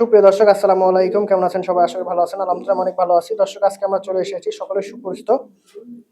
সুপ্রিয় দর্শক আসসালামু আলাইকুম। কেমন আছেন সবাই? আশা করি ভালো আছেন। আলহামদুলিল্লাহ অনেক ভালো আছি। দর্শক আজকে আমরা চলে এসেছি সকলে সুপরিচিত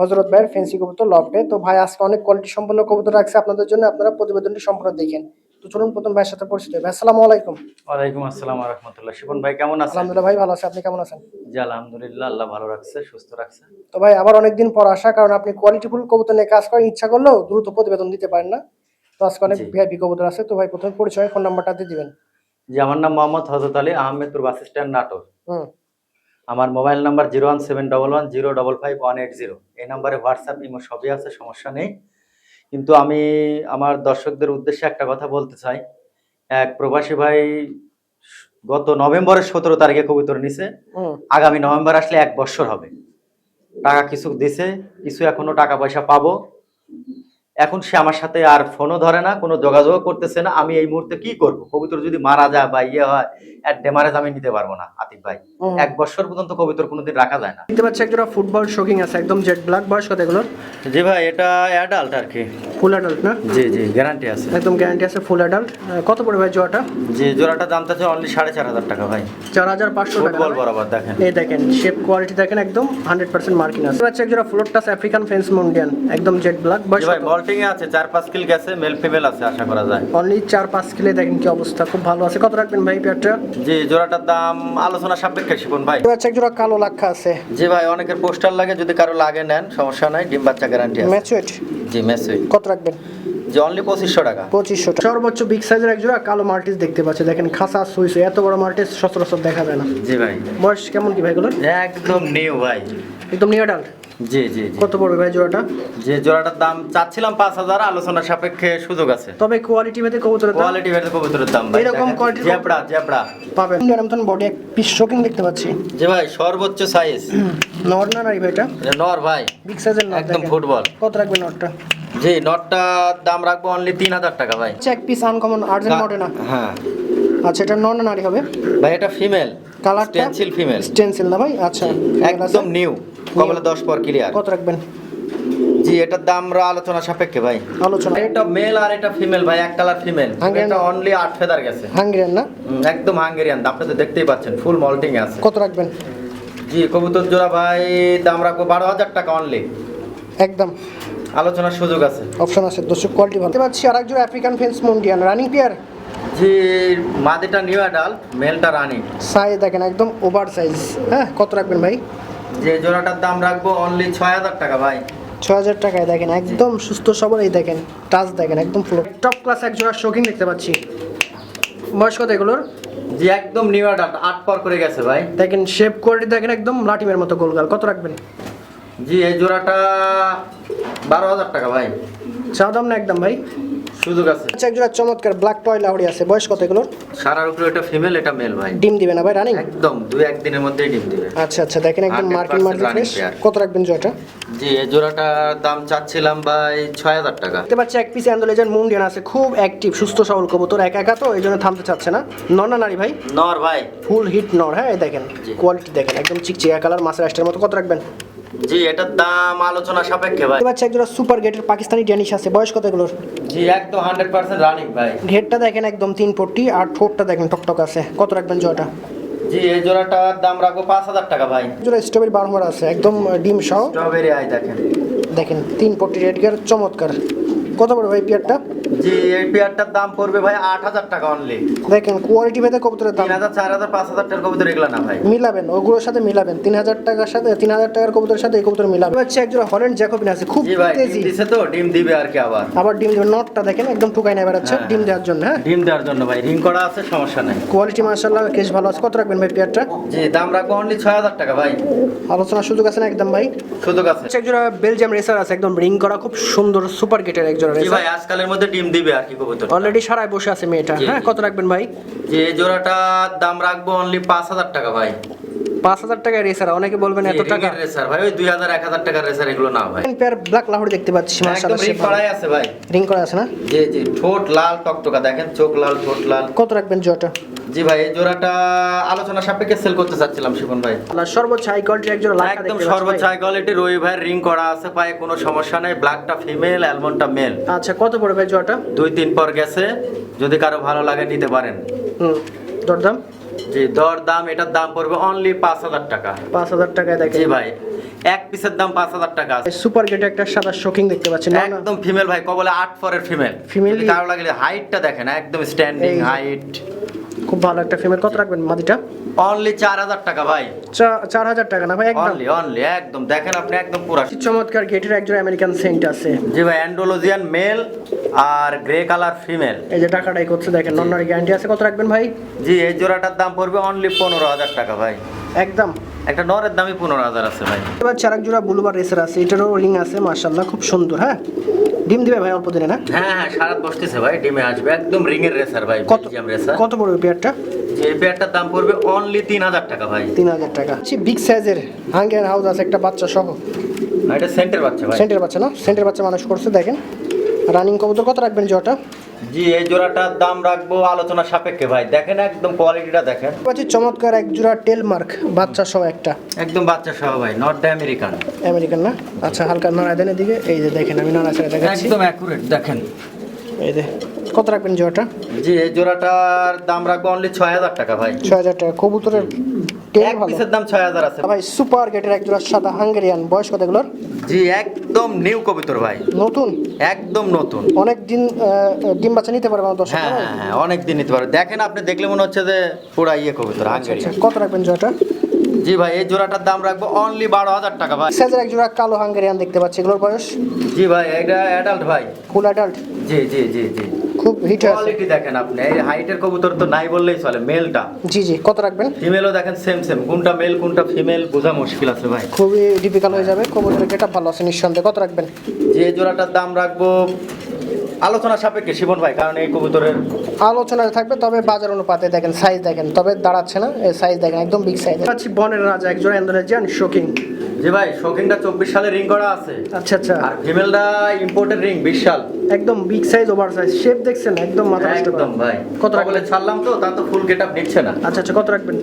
হজরত ভাইয়ের ফেন্সি কবুতর লফটে তো ভাই আজকে অনেক কোয়ালিটি সম্পন্ন কবুতর রাখছে আপনাদের জন্য। আপনারা প্রতিবেদনটি সম্পূর্ণ দেখেন। তো চলুন প্রথম ভাইয়ের সাথে পরিচিত। ভাই আসসালামু আলাইকুম। ওয়ালাইকুম আসসালাম রহমতুল্লাহ। শিবন ভাই কেমন আছেন? আলহামদুলিল্লাহ ভাই ভালো আছে। আপনি কেমন আছেন? জি আলহামদুলিল্লাহ আল্লাহ ভালো রাখছে সুস্থ রাখছে। তো ভাই আবার অনেকদিন পর আসা কারণ আপনি কোয়ালিটিফুল কবুতর নিয়ে কাজ করেন ইচ্ছা করলেও দ্রুত প্রতিবেদন দিতে পারেন না। তো আজকে অনেক ভিআইপি কবুতর আছে। তো ভাই প্রথমে পরিচয় ফোন নাম্বারটা দিয়ে দিবেন। জি আমার নাম মোহাম্মদ হজরত আলী আহমেদপুর বাস স্ট্যান্ড নাটোর। আমার mobile number zero one seven double one zero double five one eight zero. এই নাম্বারে হোয়াটসঅ্যাপ ইমো সবই আছে সমস্যা নেই। কিন্তু আমি আমার দর্শকদের উদ্দেশ্যে একটা কথা বলতে চাই। এক প্রবাসী ভাই গত নভেম্বরের সতেরো তারিখে কবুতর নিছে। আগামী নভেম্বর আসলে এক বছর হবে। টাকা কিছু দিছে কিছু এখনও টাকা পয়সা পাবো। এখন সে আমার সাথে আর ফোনও ধরে না কোনো যোগাযোগ করতেছে না। আমি এই মুহূর্তে কি করব? কবিতর যদি মারা যায় বা ইয়ে হয় এক ডেমারেজ আমি নিতে পারব না আতিক ভাই। এক বছর পর্যন্ত কবিতর কোনোদিন রাখা যায় না। দেখতে পাচ্ছি একটা ফুটবল শোকিং আছে একদম জেড ব্ল্যাক বয়স কত এগুলোর। জি ভাই এটা অ্যাডাল্ট আর কি। ফুল অ্যাডাল্ট না? জি জি গ্যারান্টি আছে। একদম গ্যারান্টি আছে ফুল অ্যাডাল্ট কত পড়বে ভাই জোয়াটা জি জোড়াটা দাম আছে অনলি সাড়ে চার হাজার টাকা ভাই। চার হাজার পাঁচশো টাকা ফুটবল বরাবর দেখেন। এই দেখেন শেপ কোয়ালিটি দেখেন একদম হান্ড্রেড পার্সেন্ট মার্কিং আছে। আচ্ছা একজোড়া ফ্লোর টাস আফ্রিকান ফেন্স মুন্ডিয়ান একদম জেড ব্ল্যাক বয়স ভাই মল্টিং এ আছে চার পাঁচ কিল গেছে মেল ফিমেল আছে আশা করা যায়। অনলি চার পাঁচ কিলে দেখেন কি অবস্থা খুব ভালো আছে। কত রাখবেন ভাই পেয়ারটা? জি জোড়াটার দাম আলোচনা সাপেক্ষে শিবন ভাই। আচ্ছা একজোড়া কালো লাক্ষা আছে। জি ভাই অনেকের পোস্টার লাগে যদি কারও লাগে নেন সমস্যা নাই ডিম বাচ্চা গ্যারান্টি আছে। ম্যাচুয়েট জি মেসুই কত রাখবেন? জি অনলি পঁচিশশো টাকা। পঁচিশশো টাকা। সর্বোচ্চ বিগ সাইজের একজোড়া কালো মাল্টিস দেখতে পাচ্ছি দেখেন খাসা সুইস এত বড় মাল্টিস সচরাচর দেখা যায় না। জি ভাই। বয়স কেমন কি ভাইগুলো একদম নিউ ভাই। একদম নিউ অ্যাডাল্ট জি জি কত পড়বে ভাই জোড়াটা? যে জোড়াটার দাম চাচ্ছিলাম পাঁচ হাজার আলোচনা সাপেক্ষে সুযোগ আছে। তবে কোয়ালিটি ভেদে কবুতরের কোয়ালিটি ভেদে কবুতরের দাম ভাই। এরকম quality- জেবড়া জেবড়া পাবেন। ইন্ডিয়ান বডি এক পিস শোকিং দেখতে পাচ্ছি। জি ভাই সর্বোচ্চ সাইজ নর না নারী ভাইটা নর ভাই। বিগ সাইজের নর একদম ফুটবল কত রাখবেন নটটা জি নটটার দাম রাখব অনলি তিন হাজার টাকা ভাই। এক পিস আনকমন আর্জেন্ট মডে না? হ্যাঁ। আচ্ছা এটা নর না নারী হবে? ভাই এটা ফিমেল কালারটা স্টেনসিল ফিমেল স্টেনসিল না ভাই? আচ্ছা। একদম নিউ কবলে দশ পর ক্লিয়ার কত রাখবেন? জি এটার দাম রা আলোচনা সাপেক্ষে ভাই। আলোচনা। এটা মেল আর এটা ফিমেল ভাই এক কালার ফিমেল? এটা অনলি আট ফেদার গেছে। হাঙ্গেরিয়ান না? একদম হাঙ্গেরিয়ান আপনি তো দেখতেই পাচ্ছেন ফুল মল্টিং আছে। কত রাখবেন? জি কবুতর জোড়া ভাই দাম রাখব বারো হাজার টাকা অনলি একদম। আলোচনার সুযোগ আছে। অপশন আছে দর্শক কোয়ালিটি ভালো। পাচ্ছি আর একজন আফ্রিকান ফেন্স মুন্ডিয়ান রানিং পেয়ার জি মাদিটা নিউ অ্যাডাল্ট মেলটা রানিং সাইজ দেখেন একদম ওভার সাইজ হ্যাঁ কত রাখবেন ভাই? যে জোড়াটার দাম রাখব অনলি ছয় হাজার টাকা ভাই। ছ হাজার টাকায় দেখেন একদম সুস্থ সবল এই দেখেন টাচ দেখেন একদম ফুল টপ ক্লাস এক জোড়া শোকিং দেখতে পাচ্ছি। বয়স কত এগুলোর? জি একদম নিউ অ্যাডাল্ট আট পর করে গেছে ভাই। দেখেন শেপ কোয়ালিটি দেখেন একদম লাটিমের মতো গোলগাল কত রাখবেন? জি এই জোড়াটা বারো হাজার টাকা ভাই। চা দাম না একদম ভাই? সুযোগ আছে। আচ্ছা এক চমৎকার ব্ল্যাক টয় লাউড়ি আছে। বয়স কত এগুলোর? সারার উপরে এটা ফিমেল এটা মেল ভাই। ডিম দিবে না ভাই রানিং একদম দুই একদিনের মধ্যেই ডিম দিবে। আচ্ছা আচ্ছা দেখেন একদম 100% মার্কিং মার্কিং ফ্রেশ কত রাখবেন জয়টা জি এই জোড়াটার দাম চাচ্ছিলাম ভাই ছয় হাজার টাকা। দেখতে পাচ্ছি এক পিস অ্যান্ডোলেজার মুন্ডিয়ান আছে খুব অ্যাক্টিভ সুস্থ সবল কবুতর একা একা তো এই জন্য থামতে চাচ্ছে না। নর না নারী ভাই? নর ভাই। ফুল হিট নর হ্যাঁ দেখেন কোয়ালিটি দেখেন একদম চিকচিকা কালার মাছের আষ্টের মতো কত রাখবেন? জি এটার দাম আলোচনা সাপেক্ষে ভাই। দেখতে একজোড়া সুপার গেটের পাকিস্তানি ড্যানিশ আছে। বয়স কত এগুলোর? জি একদম হান্ড্রেড পার্সেন্ট রানিং ভাই। ঘেরটা দেখেন একদম তিন পট্টি আর ঠোঁটটা দেখেন টকটক আছে। কত রাখবেন জয়টা? জি এই জোড়াটার দাম রাখব পাঁচ হাজার টাকা ভাই। জোড়া স্ট্রবেরি বারোমার আছে একদম ডিম সহ। স্ট্রবেরি আই দেখেন। দেখেন তিন পট্টি রেড গিয়ার চমৎকার। কত বড় ভাই পিয়ারটা? জি এই পেয়ারটার দাম পড়বে ভাই আট হাজার টাকা অনলি দেখেন কোয়ালিটি ভেদে কবুতরের দাম। তিন হাজার চার হাজার পাঁচ হাজার টাকার কবুতর এগুলো না ভাই। মিলাবেন ওগুলোর সাথে মিলাবেন। তিন হাজার টাকার সাথে তিন হাজার টাকার কবুতরের সাথে এই কবুতর মিলাবেন। হচ্ছে একজোড়া হল্যান্ড জ্যাকোবিন আছে খুব ডিম তেজি। দিছে তো ডিম দিবে আর কি আবার। আবার ডিম দেবেন নটটা দেখেন একদম টুকাই নেবে বেড়াচ্ছে হ্যাঁ। ডিম দেওয়ার জন্য হ্যাঁ। ডিম দেওয়ার জন্য ভাই রিং করা আছে সমস্যা নাই। কোয়ালিটি মার্শাল্লাহ কেস ভালো আছে। কত রাখবেন ভাই পেয়ারটা? জি দাম রাখব অনলি ছয় হাজার টাকা ভাই। আলোচনার সুযোগ আছে না একদম ভাই? সুযোগ আছে। একজোড়া বেলজিয়াম রেসার আছে একদম রিং করা খুব সুন্দর সুপার গেটের একজোড়া রেসার ভাই আজকালের মধ্যে ডিম দিবে আর কি কবুতর অলরেডি সারায় বসে আছে মেয়েটা। হ্যাঁ কত রাখবেন ভাই? যে জোড়াটা জোড়াটার দাম রাখব অনলি পাঁচ হাজার টাকা ভাই। পাঁচ হাজার টাকায় রেসার অনেকে বলবেন এত টাকা। রেসার ভাই ওই দুই হাজার এক হাজার টাকার রেসার এগুলো না ভাই। পেয়ার ব্ল্যাক লাহোরি দেখতে পাচ্ছি রিং করাই আছে ভাই। রিং করা আছে না? জি জি ঠোঁট লাল টকটকা দেখেন চোখ লাল ঠোঁট লাল। কত রাখবেন জয়টা জি ভাই এই জোড়াটা আলোচনা সাপেক্ষে সেল করতে চাচ্ছিলাম শিবন ভাই। সর্বোচ্চ হাই কোয়ালিটির একজোড়া লাখা একদম সর্বোচ্চ হাই কোয়ালিটি রবি ভাইয়ের রিং করা আছে পায়ে কোনো সমস্যা নেই। ব্ল্যাকটা ফিমেল অ্যালমন্ডটা মেল আচ্ছা কত পড়বে ভাই জয়টা দুই তিন পর গেছে যদি কারও ভালো লাগে নিতে পারেন। হুম দরদাম? জি দর দাম এটার দাম পড়বে অনলি পাঁচ হাজার টাকা। পাঁচ হাজার টাকায় দেখেন। জি ভাই এক পিসের দাম পাঁচ হাজার টাকা আছে। সুপার গেটে একটা সাদা শোকিং দেখতে পাচ্ছেন? একদম ফিমেল ভাই কবলে আট ফরের ফিমেল ফিমেল কারও লাগলে হাইটটা দেখেন একদম স্ট্যান্ডিং হাইট খুব ভালো একটা ফ্রেমের কত রাখবেন মাদিটা? অনলি চার হাজার টাকা ভাই। চার হাজার টাকা না ভাই? একদম। অনলি অনলি একদম। দেখেন আপনি একদম পুরা। চমৎকার গেটের একজন আমেরিকান সেন্ট আছে। জি ভাই অ্যান্ডোলজিয়ান মেল আর গ্রে কালার ফিমেল এই যে টাকাটাই করছে দেখেন নন্নারি গ্যারান্টি আছে। কত রাখবেন ভাই? জি এই জোড়াটার দাম পড়বে অনলি পনেরো হাজার টাকা ভাই। একদম। একটা নরের দামই পনেরো হাজার আছে ভাই। এবার চারাক জোড়া বুলুবার রেসার আছে এটারও রিং আছে মার্শাল্লাহ খুব সুন্দর হ্যাঁ? ডিম দিবে ভাই অল্প দিনে না? হ্যাঁ হ্যাঁ সারাত বসতেছে ভাই ডিমে আসবে একদম রিং এর রেসার ভাই কত রেসার। কত পড়বে পেয়ারটা? যে এই পেয়ারটার দাম পড়বে অনলি তিন হাজার টাকা ভাই। তিন হাজার টাকা। বিগ সাইজের হাঙ্গের হাউস আছে একটা বাচ্চা সহ। এটা সেন্টের বাচ্চা ভাই। সেন্টের বাচ্চা না? সেন্টের বাচ্চা মানুষ করছে দেখেন। রানিং কবুতর কত রাখবেন জোয়াটা জি এই জোড়াটার দাম রাখব আলোচনা সাপেক্ষে ভাই। দেখেন একদম কোয়ালিটিটা দেখেন। পাচ্ছি চমৎকার এক জোড়া টেল মার্ক বাচ্চা সহ একটা। একদম বাচ্চা সহ ভাই নর্থ আমেরিকান আমেরিকান না? আচ্ছা হালকা নাড়া দেন এদিকে। এই যে দেখেন আমি নাড়া ছেড়ে দেখাচ্ছি। একদম অ্যাকুরেট দেখেন। এই যে কত রাখবেন জোয়াটা জি এই জোড়াটার দাম রাখব অনলি ছয় হাজার টাকা ভাই। ছয় হাজার টাকা। কবুতরের এক পিসের দাম ছয় হাজার আছে। ভাই সুপার গেটের এক জোড়া সাদা হাঙ্গেরিয়ান বয়স কত এগুলোর? জি একদম নিউ কবিতর ভাই। নতুন? একদম নতুন। অনেক দিন ডিম বাচ্চা নিতে পারবে দর্শক হ্যাঁ হ্যাঁ হ্যাঁ অনেক দিন নিতে পারো দেখেন আপনি দেখলে মনে হচ্ছে যে পুরা ইয়ে কবিতর হাঙ্গেরি আচ্ছা কত রাখবেন জোড়াটা? জি ভাই এই জোড়াটার দাম রাখব অনলি বারো হাজার টাকা ভাই। সাইজের এক জোড়া কালো হাঙ্গেরিয়ান দেখতে পাচ্ছি এগুলোর বয়স? জি ভাই এটা অ্যাডাল্ট ভাই। ফুল অ্যাডাল্ট জি জি জি জি। খুব হিট আছে। কোয়ালিটি দেখেন আপনি এই হাইটের কবুতর তো নাই বললেই চলে মেলটা জি জি কত রাখবেন? ফিমেলও দেখেন সেম সেম কোনটা মেল কোনটা ফিমেল বোঝা মুশকিল আছে ভাই। খুবই ডিফিকাল্ট হয়ে যাবে কবুতরের গেটা ভালো আছে নিঃসন্দেহে। কত রাখবেন? যে জোড়াটার দাম রাখব আলোচনা সাপেক্ষে শিবন ভাই কারণ এই কবুতরের আলোচনায় থাকবে তবে বাজার অনুপাতে দেখেন সাইজ দেখেন। তবে দাঁড়াচ্ছে না এই সাইজ দেখেন একদম বিগ সাইজ বনের রাজা একজন ইন্দোনেশিয়ান শোকিং যে ভাই শৌখিনটা চব্বিশ সালে রিং করা আছে। আচ্ছা আচ্ছা। আর ফিমেলটা ইম্পোর্টেড রিং বিশ সাল একদম big size over size shape দেখছেন একদম মাথা একদম ভাই। কত বলে ছাড়লাম তো তা তো ফুল গেট আপ নিচ্ছে না। আচ্ছা আচ্ছা কত রাখবেন?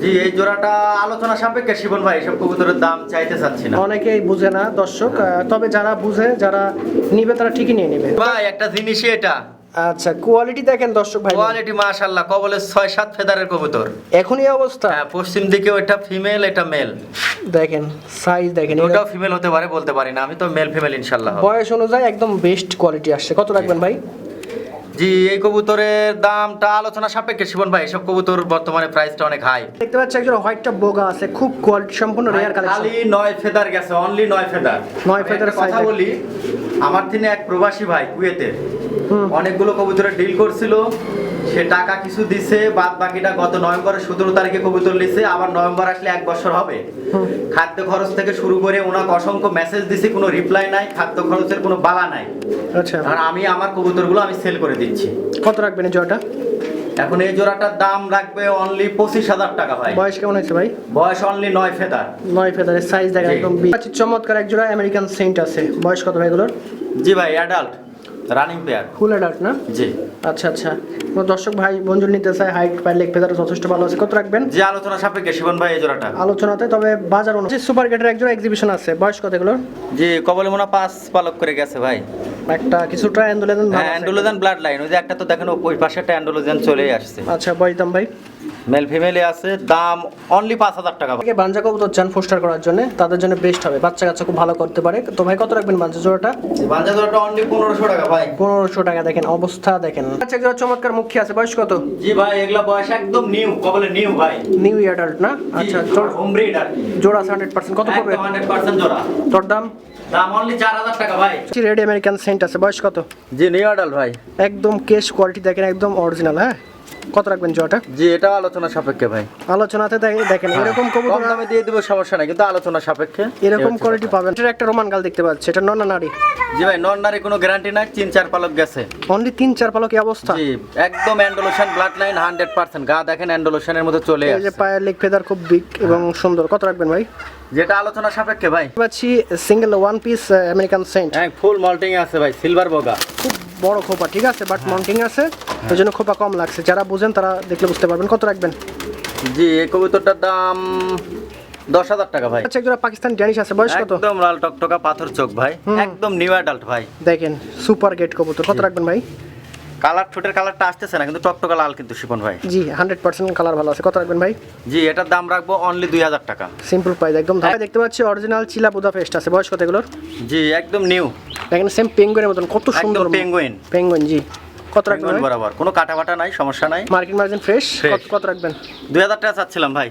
জি এই জোড়াটা আলোচনা সাপেক্ষে শিবন ভাই এসব কবুতরের দাম চাইতে চাচ্ছি না। অনেকেই বুঝে না দর্শক তবে যারা বুঝে যারা নিবে তারা ঠিকই নিয়ে নেবে। ভাই একটা জিনিসই এটা। আচ্ছা কোয়ালিটি দেখেন দর্শক ভাই। কোয়ালিটি মাশাআল্লাহ কবলে ছয় সাত ফেদারের কবুতর। এখনই অবস্থা? হ্যাঁ পশ্চিম দিকে ওইটা ফিমেল এটা মেল দেখেন সাইজ দেখেন ওটাও ফিমেল হতে পারে বলতে পারি না আমি তো মেল ফিমেল ইনশাল্লাহ বয়স অনুযায়ী একদম বেস্ট কোয়ালিটি আসছে। কত রাখবেন ভাই? জি এই কবুতরের দামটা আলোচনা সাপেক্ষে শিবন ভাই এসব কবুতর বর্তমানে প্রাইসটা অনেক হাই দেখতে পাচ্ছি একজন হোয়াইটটা বোগা আছে খুব কোয়ালিটি সম্পূর্ণ রেয়ার কালেকশন খালি নয় ফেদার গেছে অনলি নয় ফেদার। নয় ফেদার কথা বলি আমার তিনি এক প্রবাসী ভাই কুয়েতে। অনেকগুলো কবুতরের ডিল করছিল। সে টাকা কিছু দিছে বাদ বাকিটা গত নভেম্বরের সতেরো তারিখে কবুতর লিছে আবার নভেম্বর আসলে এক বছর হবে। খাদ্য খরচ থেকে শুরু করে ওনাকে অসংখ্য মেসেজ দিছি কোনো রিপ্লাই নাই খাদ্য খরচের কোনো বালা নাই। আচ্ছা। আর আমি আমার কবুতরগুলো আমি সেল করে দিচ্ছি। কত রাখবেন এই জোড়াটা? এখন এই জোড়াটার দাম রাখবে অনলি পঁচিশ হাজার টাকা ভাই। বয়স কেমন হয়েছে ভাই? বয়স অনলি নয় ফেদার। নয় ফেদারের সাইজ দেখেন একদম চমৎকার এক জোড়া আমেরিকান সেন্ট আছে। বয়স কত ভাই এগুলোর? জি ভাই adult running pair full adult না? জি। আচ্ছা আচ্ছা। কোনো দর্শক ভাই বন্ধু নিতে চায় হাইট পাই লেগ ফেদার যথেষ্ট ভালো আছে। কত রাখবেন? যে আলোচনা সাপেক্ষে শিবন ভাই এই জোড়াটা। আলোচনাতে তবে বাজার অনুযায়ী সুপার গেটের একজন এক্সিবিশন আছে। বয়স কত এগুলোর? জি কবলে মনে পাঁচ পালক করে গেছে ভাই। একটা কিছুটা অ্যান্ডোলেন হ্যাঁ অ্যান্ডোলোজেন ব্লাড লাইন ওই যে একটা তো দেখেন ওই পাশে একটা অ্যান্ডোলোজেন চলেই আসছে। আচ্ছা বয়দাম ভাই। মেল ফিমেলে আছে। দাম অনলি পাঁচ হাজার টাকা। থেকে বাঞ্জা কবুতর চান ফোস্টার করার জন্য। তাদের জন্য বেস্ট হবে। বাচ্চা কাচ্চা খুব ভালো করতে পারে। তো ভাই কত রাখবেন বাঞ্জা জোড়াটা? বাঞ্জা জোড়াটা অনলি পনেরোশো টাকা ভাই। পনেরোশো টাকা দেখেন অবস্থা দেখেন। আচ্ছা একজন চমৎকার মুখী আছে। বয়স কত? জি ভাই এগুলা বয়স একদম নিউ কবলে নিউ ভাই। নিউ অ্যাডাল্ট না? আচ্ছা হোম ব্রিডার জোড়া হান্ড্রেড পার্সেন্ট কত পড়বে? হান্ড্রেড পার্সেন্ট জোড়া। তোর দাম? দাম অনলি চার হাজার টাকা ভাই। রেড আমেরিকান সেন্ট আছে। বয়স কত? জি নিউ অ্যাডাল্ট ভাই। একদম কেশ কোয়ালিটি দেখেন একদম অরিজিনাল হ্যাঁ? কত রাখবেন জোড়াটা? জি এটা আলোচনা সাপেক্ষে ভাই। আলোচনাতে দেখ- দেখেন এরকম কম কবুতর দামে দিয়ে দেবো সমস্যা নাই কিন্তু আলোচনা সাপেক্ষে। এরকম কোয়ালিটি পাবেন। এটা একটা রোমান গাল দেখতে পাচ্ছি এটা নন নারী। জি ভাই নন নারী কোনো গ্যারান্টি নাই তিন চার পালক গেছে। অনলি তিন চার পালক অবস্থা। জি একদম Andalusian blood line hundred percent গা দেখেন অ্যান্ডোলোশনের মধ্যে চলে এই যে পায়ের লেগ ফেদার খুব বিগ এবং সুন্দর। কত রাখবেন ভাই? যেটা আলোচনা সাপেক্ষে ভাই। পাচ্ছি সিঙ্গেল ওয়ান পিস আমেরিকান সেন্ট হ্যাঁ ফুল মল্টিং আছে ভাই সিলভার বগা খুব বড় খোপা ঠিক আছে? বাট মাউন্টিং আছে ওই জন্য খোপা কম লাগছে। যারা বুঝেন তারা দেখলে বুঝতে পারবেন। কত রাখবেন? জি এই কবুতরটার দাম দশ হাজার টাকা ভাই। আচ্ছা একজন পাকিস্তান ড্যানিশ আছে। বয়স কত? একদম লাল টকটকা পাথর চোখ ভাই। একদম নিউ অ্যাডাল্ট ভাই। দেখেন সুপার গেট কবুতর। কত রাখবেন ভাই? কালার ঠোঁটের কালারটা আসতেছে না কিন্তু টকটকা লাল কিন্তু শিপন ভাই। জি হান্ড্রেড পার্সেন্ট কালার ভালো আছে। কত রাখবেন ভাই? জি এটার দাম রাখব অনলি দুই হাজার টাকা। সিম্পল প্রাইস একদম ভাই দেখতে পাচ্ছি অরিজিনাল চিলা বুদা ফেস্ট আছে। বয়স কত এগুলোর? জি একদম নিউ এখানে সেম পেঙ্গুইনের মতন কত সুন্দর পেঙ্গুইন পেঙ্গুইন জি। কত রাখবেন বরাবর। কোনো কাটা বাটা নাই সমস্যা নাই। মার্কেট মার্জিন ফ্রেশ কত কত রাখবেন? দুই হাজার টাকা চাচ্ছিলাম ভাই।